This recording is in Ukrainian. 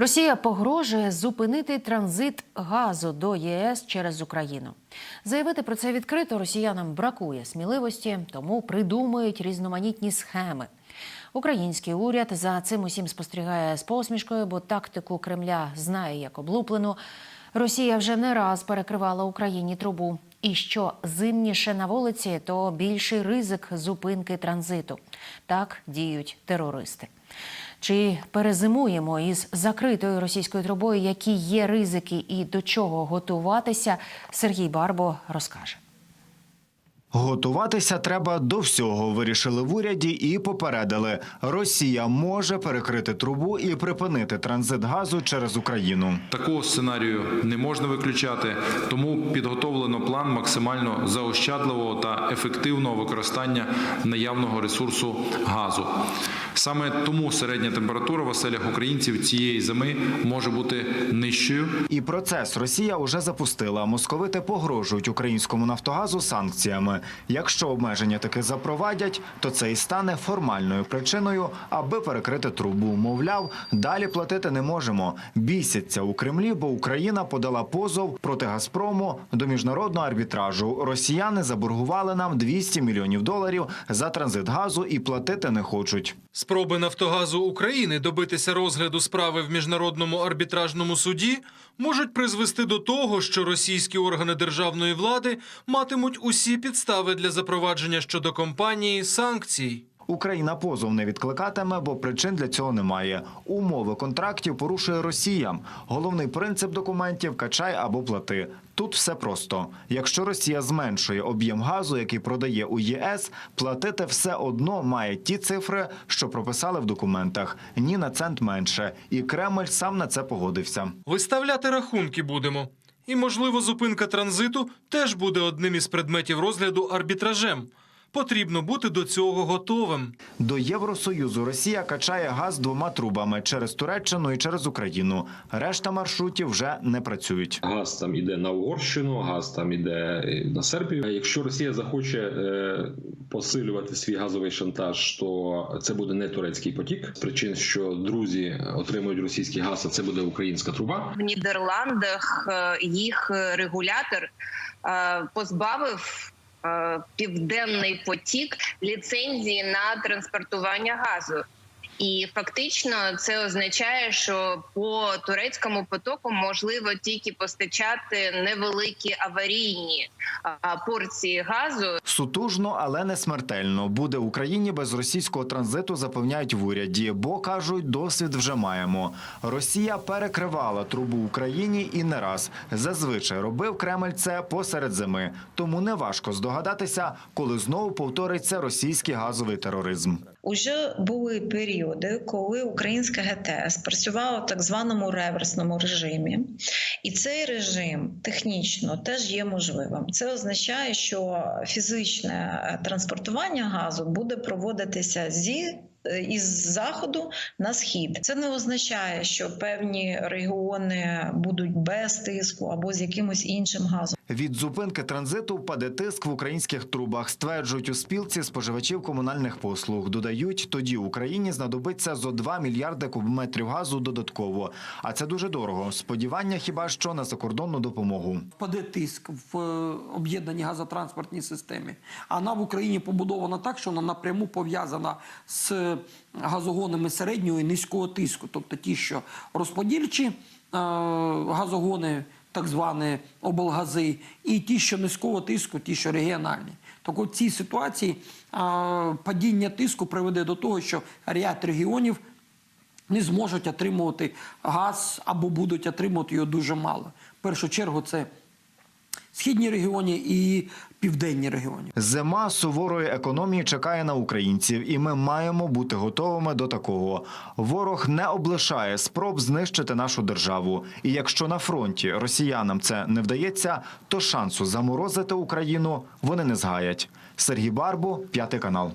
Росія погрожує зупинити транзит газу до ЄС через Україну. Заявити про це відкрито росіянам бракує сміливості, тому придумують різноманітні схеми. Український уряд за цим усім спостерігає з посмішкою, бо тактику Кремля знає як облуплену. Росія вже не раз перекривала Україні трубу. І що зимніше на вулиці, то більший ризик зупинки транзиту. Так діють терористи. Чи перезимуємо із закритою російською трубою, які є ризики і до чого готуватися, Сергій Барбо розкаже. Готуватися треба до всього. Вирішили в уряді і попередили. Росія може перекрити трубу і припинити транзит газу через Україну. Такого сценарію не можна виключати, тому підготовлено план максимально заощадливого та ефективного використання наявного ресурсу газу. Саме тому середня температура в оселях українців цієї зими може бути нижчою. І процес Росія уже запустила. Московити погрожують українському Нафтогазу санкціями. Якщо обмеження таки запровадять, то це і стане формальною причиною, аби перекрити трубу. Мовляв, далі платити не можемо. Бісяться у Кремлі, бо Україна подала позов проти Газпрому до міжнародного арбітражу. Росіяни заборгували нам 200 мільйонів доларів за транзит газу і платити не хочуть. Спроби Нафтогазу України добитися розгляду справи в міжнародному арбітражному суді можуть призвести до того, що російські органи державної влади матимуть усі підстави для запровадження щодо компанії санкцій. Україна позов не відкликатиме, бо причин для цього немає. Умови контрактів порушує Росія. Головний принцип документів качай або плати. Тут все просто. Якщо Росія зменшує об'єм газу, який продає у ЄС, платити все одно має ті цифри, що прописали в документах. Ні на цент менше. І Кремль сам на це погодився. Виставляти рахунки будемо. І, можливо, зупинка транзиту теж буде одним із предметів розгляду арбітражем. Потрібно бути до цього готовим. До Євросоюзу Росія качає газ двома трубами через Туреччину і через Україну. Решта маршрутів вже не працюють. Газ там іде на Угорщину, газ там іде на Сербію. Якщо Росія захоче е, посилювати свій газовий шантаж, то це буде не турецький потік. З причин, що друзі отримують російський газ, а це буде українська труба. в Нідерландах е, їх регулятор е, позбавив південний потік ліцензії на транспортування газу. І фактично це означає, що по турецькому потоку можливо тільки постачати невеликі аварійні порції газу, Сутужно, але не смертельно. Буде Україні без російського транзиту, запевняють в уряді, бо кажуть, досвід вже маємо. Росія перекривала трубу Україні і не раз. Зазвичай робив Кремль це посеред зими. Тому неважко здогадатися, коли знову повториться російський газовий тероризм. Уже були періоди, коли українська ГТС працювала в так званому реверсному режимі, і цей режим технічно теж є можливим. Це означає, що фізичне е, транспортування газу буде проводитися зі е, із заходу на схід. Це не означає, що певні регіони будуть без тиску або з якимось іншим газом. Від зупинки транзиту впаде тиск в українських трубах, стверджують у спілці споживачів комунальних послуг. Додають, тоді Україні знадобиться зо 2 мільярди кубометрів газу додатково. А це дуже дорого. Сподівання хіба що на закордонну допомогу. впаде тиск в е, об'єднаній газотранспортній системі. А вона в Україні побудована так, що вона напряму пов'язана з е, газогонами середнього і низького тиску, тобто ті, що розподільчі е, газогони, так звані облгази, і ті, що низького тиску, ті, що регіональні. Так от в цій ситуації а, падіння тиску приведе до того, що ряд регіонів не зможуть отримувати газ або будуть отримувати його дуже мало. В першу чергу це східні регіони і південні регіони. Зима суворої економії чекає на українців, і ми маємо бути готовими до такого. Ворог не облишає спроб знищити нашу державу. І якщо на фронті росіянам це не вдається, то шансу заморозити Україну вони не згаять. Сергій Барбу, п'ятий канал.